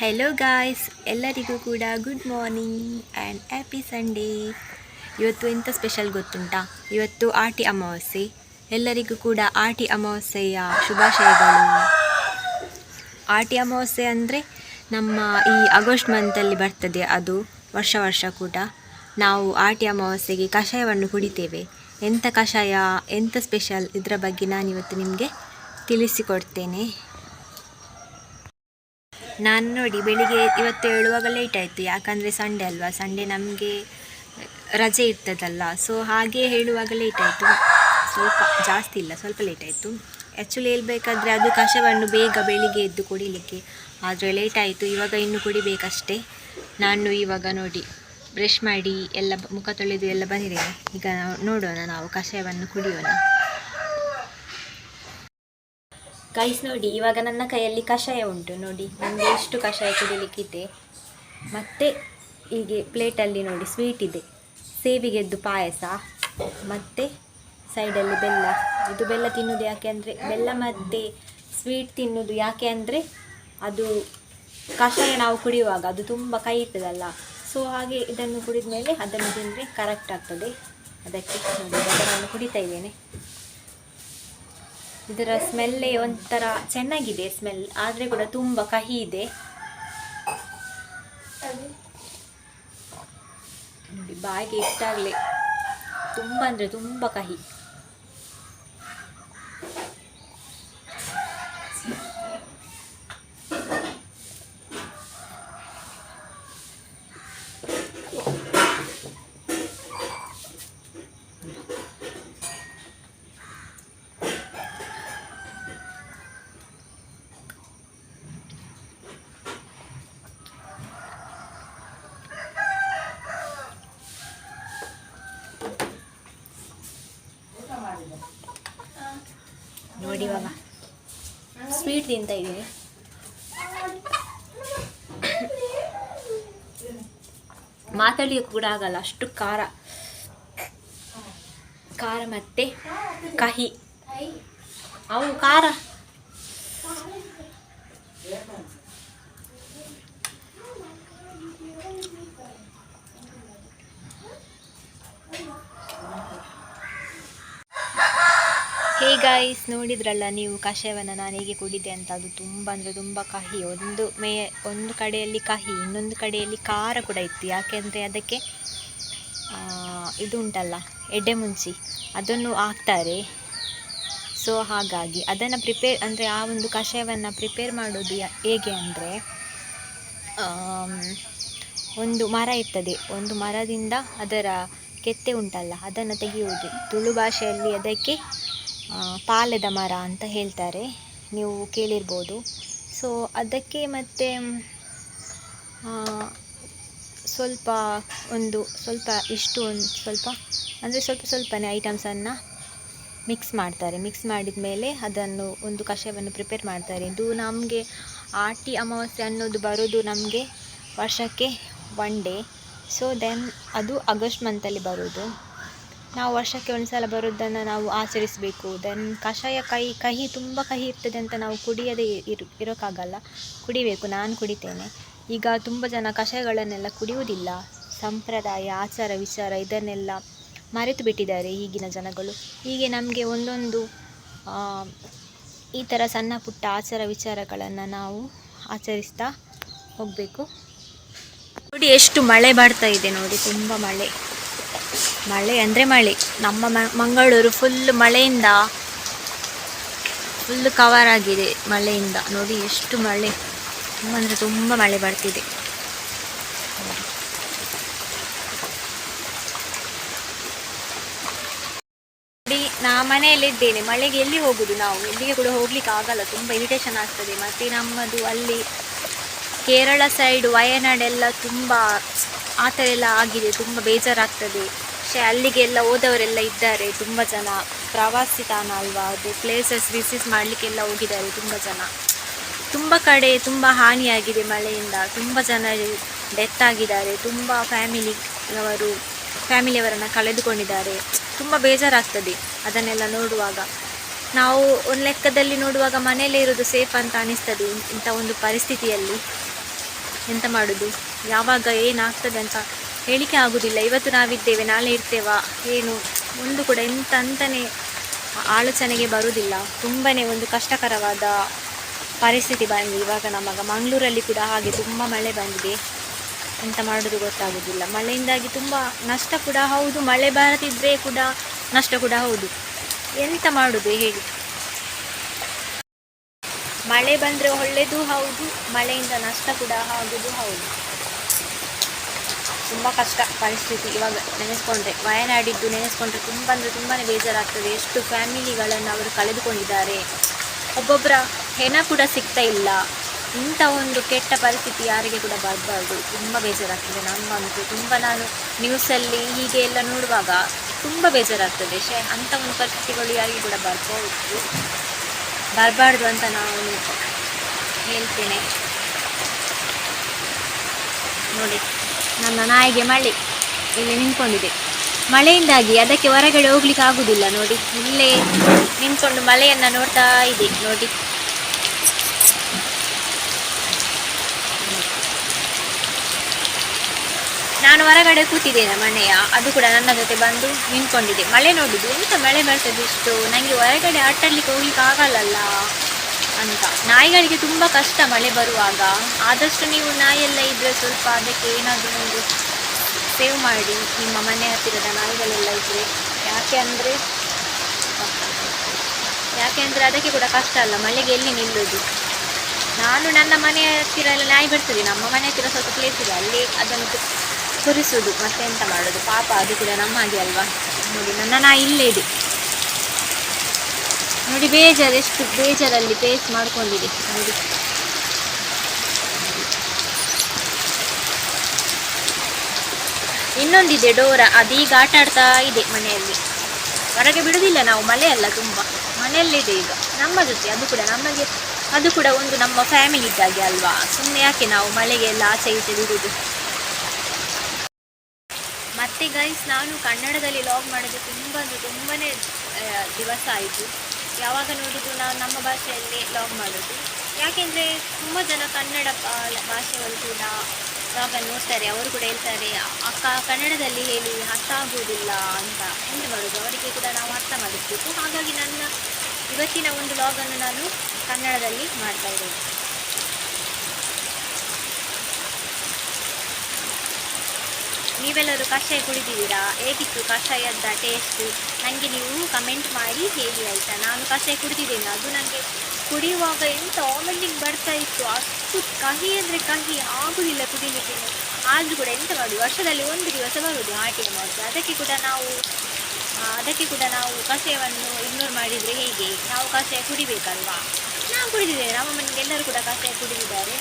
Hello guys ಎಲ್ಲರಿಗೂ ಕೂಡ good morning and happy Sunday ಇವತ್ತು ಎಂಥ ಸ್ಪೆಷಲ್ ಗೊತ್ತುಂಟಾ? ಇವತ್ತು ಆಟಿ ಅಮಾವಾಸ್ಯೆ. ಎಲ್ಲರಿಗೂ ಕೂಡ ಆಟಿ ಅಮಾವಾಸ್ಯೆಯ ಶುಭಾಶಯಗಳು. ಆಟಿ ಅಮಾವಾಸ್ಯೆ ಅಂದರೆ ನಮ್ಮ ಈ ಆಗಸ್ಟ್ ಮಂತಲ್ಲಿ ಬರ್ತದೆ ಅದು, ವರ್ಷ ವರ್ಷ ಕೂಡ. ನಾವು ಆಟಿ ಅಮಾವಾಸ್ಯೆಗೆ ಕಷಾಯವನ್ನು ಕುಡಿತೇವೆ. ಎಂಥ ಕಷಾಯ ಎಂಥ ಸ್ಪೆಷಲ್ ಇದರ ಬಗ್ಗೆ ನಾನಿವತ್ತು ನಿಮಗೆ ತಿಳಿಸಿಕೊಡ್ತೇನೆ. ನಾನು ನೋಡಿ ಬೆಳಿಗ್ಗೆ ಇವತ್ತು ಹೇಳುವಾಗ ಲೇಟ್ ಆಯಿತು. ಯಾಕಂದರೆ ಸಂಡೇ ಅಲ್ವಾ? ಸಂಡೇ ನಮಗೆ ರಜೆ ಇರ್ತದಲ್ಲ. ಸೊ ಹಾಗೆ ಹೇಳುವಾಗ ಲೇಟ್ ಆಯಿತು. ಸ್ವಲ್ಪ ಜಾಸ್ತಿ ಇಲ್ಲ, ಸ್ವಲ್ಪ ಲೇಟ್ ಆಯಿತು. ಆ್ಯಕ್ಚುಲಿ ಹೇಳ್ಬೇಕಾದ್ರೆ ಅದು ಕಷವನ್ನು ಬೇಗ ಬೆಳಿಗ್ಗೆ ಎದ್ದು ಕುಡಿಲಿಕ್ಕೆ. ಆದರೆ ಲೇಟ್ ಆಯಿತು. ಇವಾಗ ಇನ್ನು ಕುಡಿಬೇಕಷ್ಟೇ. ನಾನು ಇವಾಗ ನೋಡಿ ಬ್ರಷ್ ಮಾಡಿ ಎಲ್ಲ ಮುಖ ತೊಳೆದು ಎಲ್ಲ ಬಂದಿದ್ದೇನೆ. ಈಗ ನೋಡೋಣ ನಾವು ಕಷಾಯವನ್ನು ಕುಡಿಯೋಣ. ಗೈಸ್ ನೋಡಿ, ಇವಾಗ ನನ್ನ ಕೈಯಲ್ಲಿ ಕಷಾಯ ಉಂಟು, ನೋಡಿ. ನನಗೆ ಎಷ್ಟು ಕಷಾಯ ಕುಡಿಲಿಕ್ಕಿದೆ. ಮತ್ತು ಹೀಗೆ ಪ್ಲೇಟಲ್ಲಿ ನೋಡಿ ಸ್ವೀಟ್ ಇದೆ. ಸೇವಿಗೆದ್ದು ಪಾಯಸ, ಮತ್ತು ಸೈಡಲ್ಲಿ ಬೆಲ್ಲ. ಇದು ಬೆಲ್ಲ ತಿನ್ನೋದು ಯಾಕೆ ಅಂದರೆ, ಬೆಲ್ಲ ಮತ್ತು ಸ್ವೀಟ್ ತಿನ್ನೋದು ಯಾಕೆ ಅಂದರೆ, ಅದು ಕಷಾಯ ನಾವು ಕುಡಿಯುವಾಗ ಅದು ತುಂಬ ಕೈ ಇರ್ತದಲ್ಲ. ಸೊ ಹಾಗೆ ಇದನ್ನು ಕುಡಿದ ಮೇಲೆ ಅದನ್ನು ತಿಂದರೆ ಕರೆಕ್ಟ್ ಆಗ್ತದೆ. ಅದಕ್ಕೆ ನೋಡಿ ಇವಾಗ ನಾನು ಕುಡಿತಾ ಇದ್ದೇನೆ. ಇದರ ಸ್ಮೆಲ್ಲೇ ಒಂಥರ ಚೆನ್ನಾಗಿದೆ ಸ್ಮೆಲ್, ಆದರೆ ಕೂಡ ತುಂಬ ಕಹಿ ಇದೆ. ನೋಡಿ, ಬಾಯಿಗೆ ಆಗಲಿ. ತುಂಬ ಅಂದರೆ ತುಂಬ ಕಹಿ. ನೋಡಿ ಇವಾಗ. ಸ್ವೀಟ್ ತಿಂತ ಇದ್ದೀವಿ ಮಾತಾಡಲಿಕ್ಕೆ ಕೂಡ ಆಗಲ್ಲ. ಅಷ್ಟು ಖಾರ. ಖಾರ ಮತ್ತೆ ಕಹಿ. ಅವು ಖಾರ. ಹೇ ಗಾಯ್ಸ್ ನೋಡಿದ್ರಲ್ಲ ನೀವು ಕಷಾಯವನ್ನು ನಾನು ಹೇಗೆ ಕುಡಿದೆ ಅಂತ? ಅದು ತುಂಬ ಅಂದರೆ ತುಂಬ ಕಹಿ. ಒಂದು ಮೇ, ಒಂದು ಕಡೆಯಲ್ಲಿ ಕಹಿ, ಇನ್ನೊಂದು ಕಡೆಯಲ್ಲಿ ಖಾರ ಕೂಡ ಇತ್ತು. ಯಾಕೆಂದರೆ ಅದಕ್ಕೆ ಇದು ಉಂಟಲ್ಲ, ಎಡೆ ಮುಂಚಿ. ಅದನ್ನು ಹಾಕ್ತಾರೆ. ಸೊ ಹಾಗಾಗಿ ಅದನ್ನು ಪ್ರಿಪೇರ್ ಅಂದರೆ ಆ ಒಂದು ಕಷಾಯವನ್ನು ಪ್ರಿಪೇರ್ ಮಾಡೋದು ಹೇಗೆ ಅಂದರೆ ಒಂದು ಮರ ಇರ್ತದೆ. ಒಂದು ಮರದಿಂದ ಅದರ ಕೆತ್ತೆ ಉಂಟಲ್ಲ, ಅದನ್ನು ತೆಗೆಯುವುದು. ತುಳು ಭಾಷೆಯಲ್ಲಿ ಅದಕ್ಕೆ ಪಾಲೆದ ಮರ ಅಂತ ಹೇಳ್ತಾರೆ. ನೀವು ಕೇಳಿರ್ಬೋದು. ಸೊ ಅದಕ್ಕೆ ಮತ್ತೆ ಸ್ವಲ್ಪ ಒಂದು, ಸ್ವಲ್ಪ ಇಷ್ಟು ಒಂದು ಸ್ವಲ್ಪ, ಅಂದರೆ ಸ್ವಲ್ಪ ಸ್ವಲ್ಪನೇ ಐಟಮ್ಸನ್ನು ಮಿಕ್ಸ್ ಮಾಡ್ತಾರೆ. ಮಿಕ್ಸ್ ಮಾಡಿದ ಮೇಲೆ ಅದನ್ನು ಒಂದು ಕಷಾಯವನ್ನು ಪ್ರಿಪೇರ್ ಮಾಡ್ತಾರೆ. ಇದು ನಮಗೆ ಆಟಿ ಅಮಾವಾಸ್ಯೆ ಅನ್ನೋದು ಬರೋದು ನಮಗೆ ವರ್ಷಕ್ಕೆ ಒನ್ ಡೇ ಸೊ ದೆನ್ ಅದು ಆಗಸ್ಟ್ ಮಂತಲ್ಲಿ ಬರೋದು. ನಾವು ವರ್ಷಕ್ಕೆ ಒಂದು ಸಲ ಬರೋದನ್ನು ನಾವು ಆಚರಿಸಬೇಕು. ದೆನ್ ಕಷಾಯ ಕಹಿ ಕಹಿ ತುಂಬ ಕಹಿ ಇರ್ತದೆ ಅಂತ ನಾವು ಕುಡಿಯದೇ ಇರು, ಇರೋಕ್ಕಾಗಲ್ಲ. ಕುಡಿಬೇಕು, ನಾನು ಕುಡಿತೇನೆ. ಈಗ ತುಂಬ ಜನ ಕಷಾಯಗಳನ್ನೆಲ್ಲ ಕುಡಿಯುವುದಿಲ್ಲ. ಸಂಪ್ರದಾಯ, ಆಚಾರ, ವಿಚಾರ ಇದನ್ನೆಲ್ಲ ಮರೆತು ಬಿಟ್ಟಿದ್ದಾರೆ ಈಗಿನ ಜನಗಳು. ಹೀಗೆ ನಮಗೆ ಒಂದೊಂದು ಈ ಥರ ಸಣ್ಣ ಪುಟ್ಟ ಆಚಾರ, ವಿಚಾರಗಳನ್ನು ನಾವು ಆಚರಿಸ್ತಾ ಹೋಗಬೇಕು. ನೋಡಿ ಎಷ್ಟು ಮಳೆ ಬರ್ತಾ ಇದೆ ನೋಡಿ, ತುಂಬ ಮಳೆ. ಮಳೆ ಅಂದರೆ ಮಳೆ. ನಮ್ಮ ಮಂಗಳೂರು ಫುಲ್ ಮಳೆಯಿಂದ ಫುಲ್ ಕವರ್ ಆಗಿದೆ ಮಳೆಯಿಂದ. ನೋಡಿ ಎಷ್ಟು ಮಳೆ. ತುಂಬ ಅಂದರೆ ತುಂಬ ಮಳೆ ಬರ್ತಿದೆ. ನೋಡಿ, ನಾ ಮನೆಯಲ್ಲಿದ್ದೇನೆ. ಮಳೆಗೆ ಎಲ್ಲಿ ಹೋಗುದು ನಾವು? ಎಲ್ಲಿಗೆ ಕೂಡ ಹೋಗ್ಲಿಕ್ಕೆ ಆಗಲ್ಲ. ತುಂಬ ಇರಿಟೇಷನ್ ಆಗ್ತದೆ. ಮತ್ತೆ ನಮ್ಮದು ಅಲ್ಲಿ ಕೇರಳ ಸೈಡ್ ವಯನಾಡೆಲ್ಲ ತುಂಬ, ಆ ಥರ ಎಲ್ಲ ಆಗಿದೆ. ತುಂಬ ಬೇಜಾರಾಗ್ತದೆ. ಶೇ ಅಲ್ಲಿಗೆಲ್ಲ ಹೋದವರೆಲ್ಲ ಇದ್ದಾರೆ, ತುಂಬ ಜನ. ಪ್ರವಾಸಿ ತಾಣ ಅಲ್ವಾ ಅದು? ಪ್ಲೇಸಸ್ ವಿಸಿಟ್ ಮಾಡಲಿಕ್ಕೆಲ್ಲ ಹೋಗಿದ್ದಾರೆ ತುಂಬ ಜನ. ತುಂಬ ಕಡೆ ತುಂಬ ಹಾನಿಯಾಗಿದೆ ಮಳೆಯಿಂದ. ತುಂಬ ಜನ ಡೆತ್ ಆಗಿದ್ದಾರೆ. ತುಂಬ ಫ್ಯಾಮಿಲಿಯವರು ಫ್ಯಾಮಿಲಿಯವರನ್ನು ಕಳೆದುಕೊಂಡಿದ್ದಾರೆ. ತುಂಬ ಬೇಜಾರಾಗ್ತದೆ ಅದನ್ನೆಲ್ಲ ನೋಡುವಾಗ. ನಾವು ಒಂದು ಲೆಕ್ಕದಲ್ಲಿ ನೋಡುವಾಗ ಮನೆಯಲ್ಲೇ ಇರೋದು ಸೇಫ್ ಅಂತ ಅನಿಸ್ತದೆ ಇಂಥ ಒಂದು ಪರಿಸ್ಥಿತಿಯಲ್ಲಿ. ಎಂತ ಮಾಡೋದು? ಯಾವಾಗ ಏನಾಗ್ತದೆ ಅಂತ ಹೇಳಿಕೆ ಆಗುವುದಿಲ್ಲ ಇವತ್ತು ನಾವಿದ್ದೇವೆ, ನಾಳೆ ಇರ್ತೇವಾ? ಏನು? ಒಂದು ಕೂಡ ಎಂತ ಅಂತಲೇ ಆಲೋಚನೆಗೆ ಬರುವುದಿಲ್ಲ ತುಂಬಾ ಒಂದು ಕಷ್ಟಕರವಾದ ಪರಿಸ್ಥಿತಿ ಬಂದಿದೆ ಇವಾಗ ನಮಗೆ. ಮಂಗಳೂರಲ್ಲಿ ಕೂಡ ಹಾಗೆ ತುಂಬ ಮಳೆ ಬಂದಿದೆ. ಎಂತ ಮಾಡೋದು ಗೊತ್ತಾಗೋದಿಲ್ಲ. ಮಳೆಯಿಂದಾಗಿ ತುಂಬ ನಷ್ಟ ಕೂಡ ಹೌದು. ಮಳೆ ಬರದಿದ್ದರೆ ಕೂಡ ನಷ್ಟ ಕೂಡ ಹೌದು. ಎಂತ ಮಾಡೋದು ಹೇಳಿ? ಮಳೆ ಬಂದರೆ ಒಳ್ಳೆಯದು ಹೌದು. ಮಳೆಯಿಂದ ನಷ್ಟ ಕೂಡ ಆಗೋದು ಹೌದು. ತುಂಬ ಕಷ್ಟ ಪರಿಸ್ಥಿತಿ. ಇವಾಗ ನೆನೆಸ್ಕೊಂಡ್ರೆ, ವಯನಾಡಿದ್ದು ನೆನೆಸ್ಕೊಂಡ್ರೆ ತುಂಬ ಅಂದರೆ ತುಂಬಾ ಬೇಜಾರಾಗ್ತದೆ. ಎಷ್ಟು ಫ್ಯಾಮಿಲಿಗಳನ್ನು ಅವರು ಕಳೆದುಕೊಂಡಿದ್ದಾರೆ. ಒಬ್ಬೊಬ್ಬರ ಹೆಣ ಕೂಡ ಸಿಗ್ತಾ ಇಲ್ಲ. ಇಂಥ ಒಂದು ಕೆಟ್ಟ ಪರಿಸ್ಥಿತಿ ಯಾರಿಗೆ ಕೂಡ ಬರಬಾರ್ದು. ತುಂಬ ಬೇಜಾರಾಗ್ತದೆ. ನಮ್ಮಂತೂ ತುಂಬ ನಾನು ನ್ಯೂಸಲ್ಲಿ ಹೀಗೆ ಎಲ್ಲ ನೋಡುವಾಗ ತುಂಬ ಬೇಜಾರಾಗ್ತದೆ. ಶೇ ಅಂಥ ಒಂದು ಪರಿಸ್ಥಿತಿಗಳು ಯಾರಿಗೆ ಕೂಡ ಬರ್ಬೋದು ಬರಬಾರ್ದು ಅಂತ ನಾನು ಹೇಳ್ತೇನೆ. ನೋಡಿ. ನನ್ನ ನಾಯಿಗೆ ಮಳೆ. ಇಲ್ಲಿ ನಿಂತ್ಕೊಂಡಿದೆ ಮಳೆಯಿಂದಾಗಿ ಅದಕ್ಕೆ ಹೊರಗಡೆ ಹೋಗ್ಲಿಕ್ಕೆ ಆಗುದಿಲ್ಲ ನೋಡಿ. ಇಲ್ಲೇ ನಿಂತ್ಕೊಂಡು ಮಳೆಯನ್ನ ನೋಡ್ತಾ ಇದೆ, ನೋಡಿ. ನಾನು ಹೊರಗಡೆ ಕೂತಿದ್ದೇನೆ ಮನೆಯ. ಅದು ಕೂಡ ನನ್ನ ಜೊತೆ ಬಂದು ನಿಂತ್ಕೊಂಡಿದೆ ಮಳೆ ನೋಡಿದ್ದು ಎಂತ ಮಳೆ ಬರ್ತದೆ ಇಷ್ಟು? ನನಗೆ ಹೊರಗಡೆ ಆಟಾಡ್ಲಿಕ್ಕೆ ಹೋಗ್ಲಿಕ್ಕೆ ಆಗಲ್ಲಲ್ಲ. ಅಂತ. ನಾಯಿಗಳಿಗೆ ತುಂಬ ಕಷ್ಟ ಮಳೆ ಬರುವಾಗ. ಆದಷ್ಟು ನೀವು ನಾಯಿಯೆಲ್ಲ ಇದ್ದರೆ ಸ್ವಲ್ಪ ಅದಕ್ಕೆ ಏನಾದರೂ ಒಂದು ಸೇವ್ ಮಾಡಿ ನಿಮ್ಮ ಮನೆ ಹತ್ತಿರದ ನಾಯಿಗಳೆಲ್ಲ ಇದ್ದರೆ ಯಾಕೆ ಅಂದರೆ ಯಾಕೆ ಅಂದರೆ ಅದಕ್ಕೆ ಕೂಡ ಕಷ್ಟ ಅಲ್ಲ, ಮಳೆಗೆ ಎಲ್ಲಿ ನಿಲ್ಲೋದು? ನಾನು ನನ್ನ ಮನೆ ಹತ್ತಿರ ಎಲ್ಲ ನಾಯಿ ಬರ್ತದೆ, ನಮ್ಮ ಮನೆ ಹತ್ತಿರ ಸ್ವಲ್ಪ ಪ್ಲೇಸ್ ಇದೆ, ಅಲ್ಲಿ ಅದನ್ನು ತು- ಮತ್ತೆ ಎಂತ ಮಾಡೋದು? ಪಾಪ ಅದು ಕೂಡ ನಮ್ಮ ಹಾಗೆ ಅಲ್ವಾ? ನೋಡಿ, ನನ್ನ ನಾಯಿ ಇಲ್ಲೇ ಇದೆ. ನೋಡಿ ಬೇಜಾರು, ಎಷ್ಟು ಬೇಜಾರಲ್ಲಿ ಪೇಸ್ಟ್ ಮಾಡ್ಕೊಂಡಿದೆ ನೋಡಿ. ಇನ್ನೊಂದಿದೆ ಡೋರ, ಅದೀಗ ಆಟ ಆಡ್ತಾ ಇದೆ ಮನೆಯಲ್ಲಿ. ಹೊರಗೆ ಬಿಡುವುದಿಲ್ಲ ನಾವು, ಮಳೆ ಅಲ್ಲ ತುಂಬ. ಮನೆಯಲ್ಲಿದೆ ಈಗ. ನಮ್ಮ ಜೊತೆ, ಅದು ಕೂಡ ನಮಗೆ, ಅದು ಕೂಡ ಒಂದು ನಮ್ಮ ಫ್ಯಾಮಿಲಿ ಇದ್ದಾಗೆ ಅಲ್ವಾ? ಸುಮ್ಮನೆ ಯಾಕೆ ನಾವು ಮಳೆಗೆ ಎಲ್ಲ ಆಚೆ ಈಚೆ ಬಿಡುವುದು ಮತ್ತೆ ಗೈಸ್ ನಾನು ಕನ್ನಡದಲ್ಲಿ ಲಾಗ್ ಮಾಡೋದು ತುಂಬ ಅಂದರೆ ತುಂಬಾ ದಿವಸ ಆಯಿತು. ಯಾವಾಗ ನೋಡಿದ್ರು ನಾವು ನಮ್ಮ ಭಾಷೆಯಲ್ಲಿ ಲಾಗ್ ಮಾಡೋದು. ಯಾಕೆಂದರೆ ತುಂಬ ಜನ ಕನ್ನಡ ಭಾಷೆಯಲ್ಲಿ ಕೂಡ ಲಾಗನ್ನು ನೋಡ್ತಾರೆ ಅವರು ಕೂಡ ಹೇಳ್ತಾರೆ, ಅಕ್ಕ, ಕನ್ನಡದಲ್ಲಿ ಹೇಳಿ, ಅರ್ಥ ಆಗುವುದಿಲ್ಲ ಅಂತ ಎಂತ ಮಾಡೋದು ಅವರಿಗೆ ಕೂಡ ನಾವು ಅರ್ಥ ಮಾಡಿಸ್ಬೇಕು. ಹಾಗಾಗಿ ನನ್ನ ಇವತ್ತಿನ ಒಂದು ಲಾಗನ್ನು ನಾನು ಕನ್ನಡದಲ್ಲಿ ಮಾಡ್ತಾ ಇರೋದು ನೀವೆಲ್ಲರೂ ಕಷಾಯ ಕುಡಿದಿದ್ದೀರಾ? ಹೇಗಿತ್ತು ಕಷಾಯದ ಟೇಸ್ಟು? ನನಗೆ ನೀವು ಕಮೆಂಟ್ ಮಾಡಿ ಹೇಳಿ ಆಯಿತಾ? ನಾನು ಕಷಾಯ ಕುಡಿದಿದ್ದೇನೆ. ಅದು ನನಗೆ ಕುಡಿಯುವಾಗ ಎಂತ ವಾಮಿಟಿಂಗ್ ಬರ್ತಾ ಇತ್ತು. ಅಷ್ಟು ಕಹಿ ಅಂದರೆ ಕಹಿ ಆಗುವುದಿಲ್ಲ ಕುಡಿಲಿಕ್ಕೆ ಆದರೂ ಕೂಡ ಎಂತ ಮಾಡಿ ವರ್ಷದಲ್ಲಿ ಒಂದು ದಿವಸ ಬರುವುದು ಹಾಗೆ ಮಾಡುದು ಅದಕ್ಕೆ ಕೂಡ ನಾವು ಅದಕ್ಕೆ ಕೂಡ ನಾವು ಕಷಾಯವನ್ನು ಇಗ್ನೋರ್ ಮಾಡಿದರೆ ಹೇಗೆ? ನಾವು ಕಷಾಯ ಕುಡಿಬೇಕಲ್ವಾ? ನಾವು ಕುಡಿದಿದ್ದೇವೆ. ನಮ್ಮ ಮನೆಗೆ ಎಲ್ಲರೂ ಕೂಡ ಕಷಾಯ ಕುಡಿದಿದ್ದಾರೆ.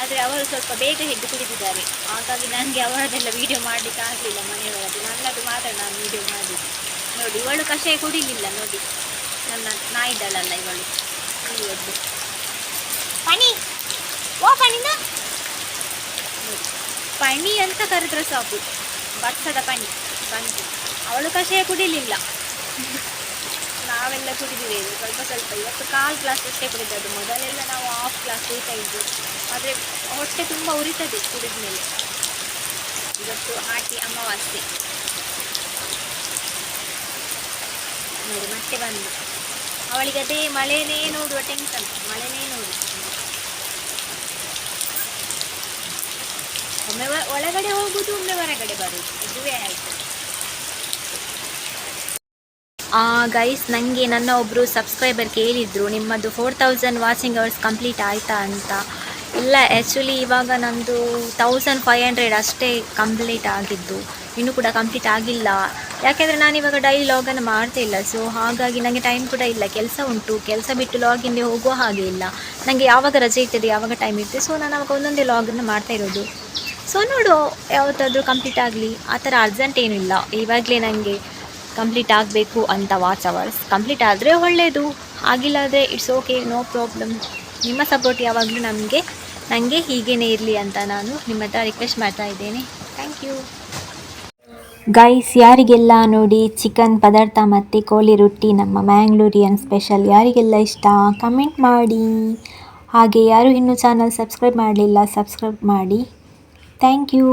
ಆದರೆ ಅವರು ಸ್ವಲ್ಪ ಬೇಗ ಎದ್ದು ಕುಡಿದಿದ್ದಾರೆ. ಹಾಗಾಗಿ ನನಗೆ ಅವರದೆಲ್ಲ ವಿಡಿಯೋ ಮಾಡಲಿಕ್ಕೆ ಆಗಲಿಲ್ಲ ಮನೆಯವರದ್ದು ನನ್ನದು ಮಾತ್ರ ನಾನು ವೀಡಿಯೋ ಮಾಡಿದ್ದು. ನೋಡಿ ಇವಳು ಕಷಾಯ ಕುಡಿಲಿಲ್ಲ ನೋಡಿ. ನನ್ನ ನಾಯಿದಳಲ್ಲ ಇವಳು. ಇವಳು ಪನಿ ಓ ಪಣಿನ ನೋಡಿ ಪಣಿ ಅಂತ ಕರೆದ್ರೆ ಸಾಕು. ಭತ್ತದ ಪಣಿ ಬಂತು ಅವಳು ಕಷಾಯ ಕುಡಿಲಿಲ್ಲ. ನಾವೆಲ್ಲ ಕುಡಿದಿದ್ದೇವೆ ಸ್ವಲ್ಪ ಸ್ವಲ್ಪ. ಇವತ್ತು ಕಾಲು ಗ್ಲಾಸ್ ಅಷ್ಟೇ ಕುಡಿದದ್ದು ಮೊದಲೆಲ್ಲ ನಾವು ಹಾಫ್ ಗ್ಲಾಸ್ ಕುಡಿತಾ ಇದ್ದು ಆದರೆ ಹೊಟ್ಟೆ ತುಂಬ ಉರಿತದೆ ಕುಡಿದ ಮೇಲೆ ಇವತ್ತು ಆಟಿ ಅಮಾವಾಸ್ಯೆ. ನೋಡಿ, ಮತ್ತೆ ಬಂದು. ಅವಳಿಗೆ ಅದೇ ಮಳೆನೇ ನೋಡುವ ಟೆನ್ಷನ್ ಮಳೆನೇ ನೋಡು. ಒಮ್ಮೆ ಒಳಗಡೆ ಹೋಗುದು ಒಮ್ಮೆ ಹೊರಗಡೆ ಬರುದು ಇದುವೇ ಆಯಿತು. ಗೈಸ್ ನನಗೆ ನನ್ನ ಒಬ್ಬರು ಸಬ್ಸ್ಕ್ರೈಬರ್ ಕೇಳಿದರು, ನಿಮ್ಮದು four thousand watching hours complete ಆಯಿತಾ ಅಂತ. ಇಲ್ಲ ಆ್ಯಕ್ಚುಲಿ ಇವಾಗ ನಮ್ಮದು ತೌಸಂಡ್ ಫೈವ್ ಹಂಡ್ರೆಡ್ ಅಷ್ಟೇ ಕಂಪ್ಲೀಟ್ ಆಗಿದ್ದು. ಇನ್ನೂ ಕೂಡ ಕಂಪ್ಲೀಟ್ ಆಗಿಲ್ಲ. ಯಾಕೆಂದರೆ ನಾನು ಇವಾಗ ಡೈಲಿ ಲಾಗನ್ನು ಮಾಡ್ತಾ ಇಲ್ಲ ಸೊ ಹಾಗಾಗಿ ನನಗೆ ಟೈಮ್ ಕೂಡ ಇಲ್ಲ. ಕೆಲಸ ಉಂಟು, ಕೆಲಸ ಬಿಟ್ಟು ಲಾಗಿನ್ಗೆ ಹೋಗುವ ಹಾಗೆ ಇಲ್ಲ. ನನಗೆ ಯಾವಾಗ ರಜೆ ಇರ್ತದೆ, ಯಾವಾಗ ಟೈಮ್ ಇರ್ತದೆ ಸೊ ನಾನು ಅವಾಗ ಒಂದೊಂದೇ ಲಾಗನ್ನು ಮಾಡ್ತಾ ಇರೋದು. ಸೊ ನೋಡು ಯಾವತ್ತಾದರೂ ಕಂಪ್ಲೀಟ್ ಆಗಲಿ. ಆ ಥರ ಅರ್ಜೆಂಟ್ ಏನಿಲ್ಲ ಇವಾಗಲೇ ನನಗೆ ಕಂಪ್ಲೀಟ್ ಆಗಬೇಕು ಅಂತ ವಾಚ್ ಅವರ್ಸ್ ಕಂಪ್ಲೀಟ್ ಆದರೆ ಒಳ್ಳೆಯದು ಆಗಿಲ್ಲಾದರೆ ಇಟ್ಸ್ ಓಕೆ ನೋ ಪ್ರಾಬ್ಲಮ್ ನಿಮ್ಮ ಸಪೋರ್ಟ್ ಯಾವಾಗಲೂ ನಮಗೆ ನನಗೆ ಹೀಗೇ ಇರಲಿ ಅಂತ ನಾನು ನಿಮ್ಮ ಹತ್ರ ರಿಕ್ವೆಸ್ಟ್ ಮಾಡ್ತಾ ಇದ್ದೇನೆ. ಥ್ಯಾಂಕ್ ಯು ಗೈಸ್ ಯಾರಿಗೆಲ್ಲ ನೋಡಿ ಚಿಕನ್ ಪದಾರ್ಥ ಮತ್ತು ಕೋಳಿ ರೊಟ್ಟಿ ನಮ್ಮ ಮ್ಯಾಂಗ್ಳೂರಿಯನ್ ಸ್ಪೆಷಲ್ ಯಾರಿಗೆಲ್ಲ ಇಷ್ಟ ಕಮೆಂಟ್ ಮಾಡಿ. ಹಾಗೆ ಯಾರು ಇನ್ನೂ ಚಾನಲ್ ಸಬ್ಸ್ಕ್ರೈಬ್ ಮಾಡಲಿಲ್ಲ ಸಬ್ಸ್ಕ್ರೈಬ್ ಮಾಡಿ. Thank you